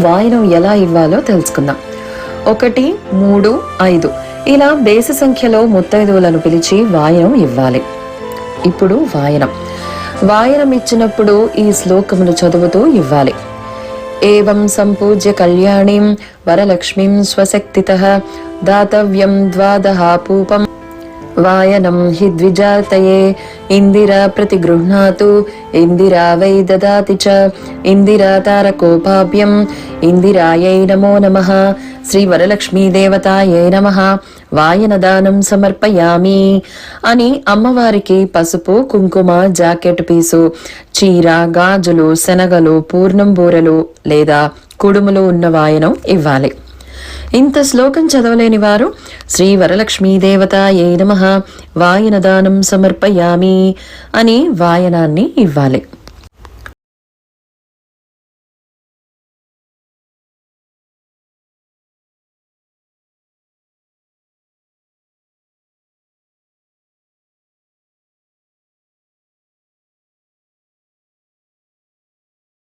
వాయనం ఎలా ఇవ్వాలో తెలుసుకుందాం. ఒకటి మూడు ఐదు. ఇలా బేసి సంఖ్యలో ముత్తైదువులను పిలిచి వాయనం ఇవ్వాలి. ఇప్పుడు వాయనం. వాయనం ఇచ్చినప్పుడు ఈ శ్లోకమును చదువుతూ ఇవ్వాలి. ఏవం సంపూజ్య కళ్యాణీం వరలక్ష్మీం స్వశక్తిత దాతవ్యం ద్వాదహాపూపం వాయనం హి ద్విజాతయే. ఇందిరా ప్రతిగృహ్ణాతు ఇందిరా వై దదాతి చ. ఇందిరా తారకోపాభ్యం ఇందిరాయై నమో నమ. శ్రీ నమ. వాయనదానం సమర్పయామి. అని అమ్మవారికి పసుపు కుంకుమ జాకెట్ పీసు చీర గాజులు శనగలు పూర్ణం బూరెలు లేదా కుడుములు ఉన్న వాయనం ఇవ్వాలి. ఇంత శ్లోకం చదవలేని వారు శ్రీ వరలక్ష్మీ ఏ నమ. వాయనదానం సమర్పయామి అని వాయనాన్ని ఇవ్వాలి.